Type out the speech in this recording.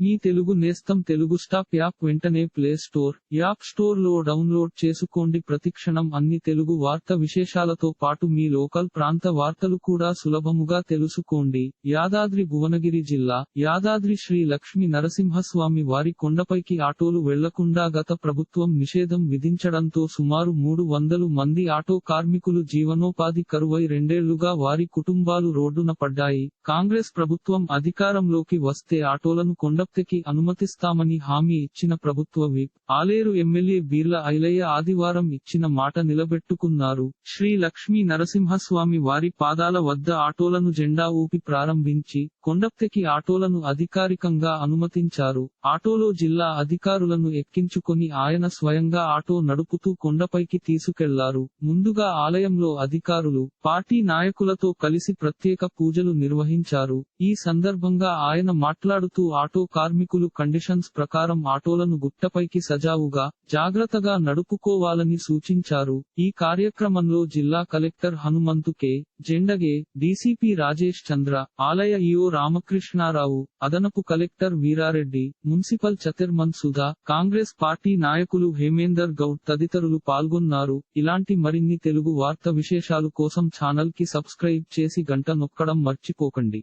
మీ తెలుగు నేస్తం Telugu stop app వెంటనే play store app స్టోర్లో డౌన్లోడ్ చేసుకోండి. ప్రతిక్షణం అన్ని తెలుగు వార్త విశేషాలతో పాటు మీ లోకల్ ప్రాంత వార్తలు కూడా సులభముగా తెలుసుకోండి. యాదాద్రి భువనగిరి జిల్లా యాదాద్రి శ్రీ లక్ష్మీ నరసింహస్వామి వారి కొండపైకి ఆటోలు వెళ్ళకుండా గత ప్రభుత్వం నిషేధం విధించడంతో సుమారు మూడు వందలు మంది ఆటో కార్మికులు జీవనోపాధి కరువై రెండేళ్ళుగా వారి కుటుంబాలు రోడ్డున పడ్డాయి. కాంగ్రెస్ ప్రభుత్వం అధికారంలోకి వస్తే ఆటోలను కొండ కొండప్తెకి అనుమతిస్తామని హామీ ఇచ్చిన ప్రభుత్వ విప్. ఆలేరు ఎమ్మెల్యే బీర్ల ఐలయ్య ఆదివారం ఇచ్చిన మాట నిలబెట్టుకున్నారు. శ్రీ లక్ష్మీ నరసింహస్వామి వారి పాదాల వద్ద ఆటోలను జెండా ఊపి ప్రారంభించి కొండప్తెకి ఆటోలను అధికారికంగా అనుమతించారు. ఆటోలో జిల్లా అధికారులను ఎక్కించుకొని ఆయన స్వయంగా ఆటో నడుపుతూ కొండపైకి తీసుకెళ్ళారు. ముందుగా ఆలయంలో అధికారులు పార్టీ నాయకులతో కలిసి ప్రత్యేక పూజలు నిర్వహించారు. ఈ సందర్భంగా ఆయన మాట్లాడుతూ ఆటో కార్మికులు కండిషన్స్ ప్రకారం ఆటోలను గుట్టపైకి సజావుగా జాగ్రత్తగా నడుపుకోవాలని సూచించారు. ఈ కార్యక్రమంలో జిల్లా collector Hanumanthu K. Jendage DCP Rajesh Chandra ఆలయ ఈఓ రామకృష్ణారావు అదనపు collector Veerareddy municipal chairman Sudha Congress party నాయకులు హేమేందర్ గౌడ్ తదితరులు పాల్గొన్నారు. ఇలాంటి మరిన్ని తెలుగు వార్త విశేషాలు కోసం ఛానల్కి సబ్స్క్రైబ్ చేసి గంట నొక్కడం మర్చిపోకండి.